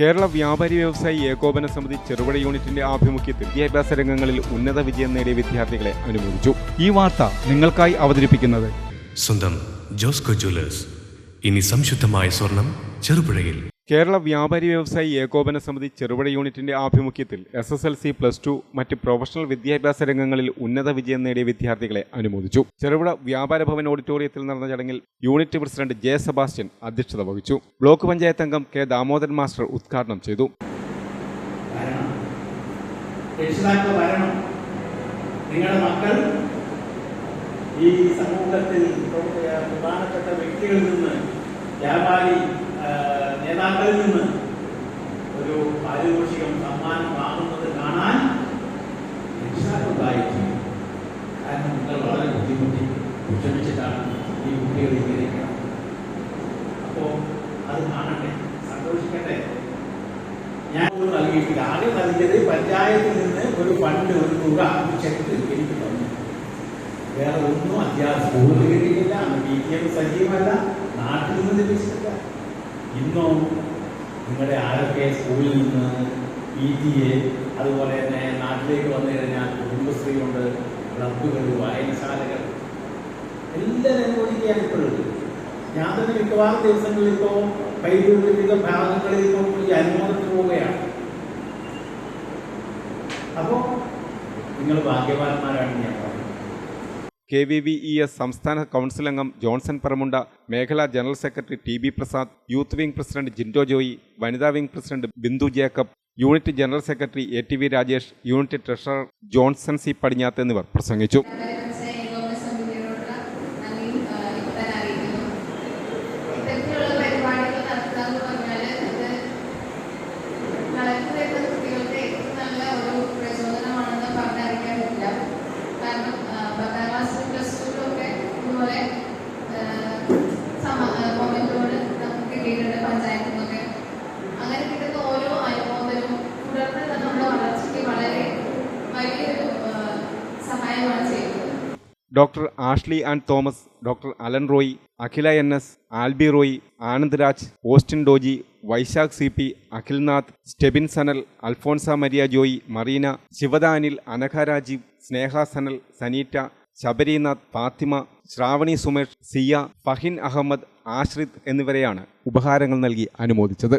കേരള വ്യാപാരി വ്യവസായി ഏകോപന സമിതി ചെറുപുഴ യൂണിറ്റിന്റെ ആഭിമുഖ്യത്തിൽ വിദ്യാഭ്യാസ രംഗങ്ങളിൽ ഉന്നത വിജയം നേടിയ വിദ്യാർത്ഥികളെ അനുമോദിച്ചു. ഈ വാർത്ത നിങ്ങൾക്കായി അവതരിപ്പിക്കുന്നത് സ്വന്തം ജോസ്കോ ജ്വല്ലേഴ്സ്. ഇനി സംശുദ്ധമായ സ്വർണം ചെറുപുഴയിൽ. കേരള വ്യാപാരി വ്യവസായി ഏകോപന സമിതി ചെറുപുഴ യൂണിറ്റിന്റെ ആഭിമുഖ്യത്തിൽ S S L C plus two മറ്റ് പ്രൊഫഷണൽ വിദ്യാഭ്യാസ രംഗങ്ങളിൽ ഉന്നത വിജയം നേടിയ വിദ്യാർത്ഥികളെ അനുമോദിച്ചു. ചെറുപുഴ വ്യാപാര ഭവൻ ഓഡിറ്റോറിയത്തിൽ നടന്ന ചടങ്ങിൽ യൂണിറ്റ് പ്രസിഡന്റ് ജെ സെബാസ്റ്റ്യൻ അധ്യക്ഷത വഹിച്ചു. ബ്ലോക്ക് പഞ്ചായത്ത് അംഗം കെ ദാമോദരൻ മാസ്റ്റർ ഉദ്ഘാടനം ചെയ്തു. ഈ സമൂഹത്തിൽ പ്രധാനപ്പെട്ട വ്യക്തികളിൽ നിന്ന് വ്യാപാരി നേതാക്കളിൽ നിന്ന് ഒരു പാരിതോഷികം സമ്മാനം വാങ്ങുന്നത് കാണാൻ രക്ഷിതാക്കൾ ഉണ്ടായിരിക്കും കാരണം നിങ്ങൾ വളരെ ബുദ്ധിമുട്ടി വിഷമിച്ചിട്ടാണ് ഈ കുട്ടികൾ ഇങ്ങനെ അപ്പോൾ അത് കാണട്ടെ സന്തോഷിക്കട്ടെ. ഞാൻ നൽകിയിട്ടില്ല. ആകെ നൽകിയത് പഞ്ചായത്തിൽ നിന്ന് ഒരു ഫണ്ട് ഒരു തുക ചെക്ക് എനിക്ക് തന്നു. വേറെ ഒന്നും അധ്യാപക സ്കൂളിൽ കിട്ടിയിട്ടില്ല അന്ന് എം സജീവമല്ല നാട്ടിൽ നിന്ന് ലഭിച്ചിട്ടില്ല. ഇന്നോ നിങ്ങളുടെ ആരൊക്കെ സ്കൂളിൽ നിന്ന് പി ടി എ അതുപോലെ തന്നെ നാട്ടിലേക്ക് വന്നു കഴിഞ്ഞാൽ കുടുംബശ്രീ ഉണ്ട് ക്ലബുകൾ വായനശാലകൾ. എല്ലാം അനുഭവിക്കുകയാണ് ഇപ്പോഴും. ഞാൻ തന്നെ മിക്കവാറും ദിവസങ്ങളിൽ ഇപ്പോൾ വൈദ്യുതിക ഭാഗങ്ങളിൽ ഇപ്പോൾ ഈ അനുമോദത്തിന് പോവുകയാണ്. അപ്പോൾ നിങ്ങൾ ഭാഗ്യവാന്മാരാണ് ഞാൻ പറയുന്നത് K V V E S സംസ്ഥാന കൗൺസിൽ അംഗം ജോൺസൺ പറമുണ്ട മേഖലാ general secretary T B Prasad youth wing president Jindo Joy വനിതാ wing president Bindu Jacob unit general secretary A T V Rajesh unit treasurer Johnson C Padinjath എന്നിവർ പ്രസംഗിച്ചു. ഇതുപോലെ മൊമെന്റുകൾ നമുക്ക് കിട്ടിയിട്ടുണ്ട് പഞ്ചായത്തിൽ നിന്നൊക്കെ അങ്ങനെ കിട്ടുന്ന ഓരോ അനുമോദനവും തുടർന്ന് നമ്മുടെ വളർച്ചയ്ക്ക് വളരെ വലിയൊരു സഹായമാണ് ചെയ്യുന്നത്. Doctor Ashley and Thomas doctor Alan Roy Akhila N S Albi Roy Anand Raj Austin Doji Vaisakh C P Akhilnath Stebin Sanal Alphonsa Maria Joy Marina ശിവദാനിൽ Anagha Rajeev Sneha Sanal Saneeta Sabarinath Fathima Sravani Sumesh Siya Fahin Ahammed Ashrith എന്നിവരെയാണ് ഉപഹാരങ്ങൾ നൽകി അനുമോദിച്ചത്.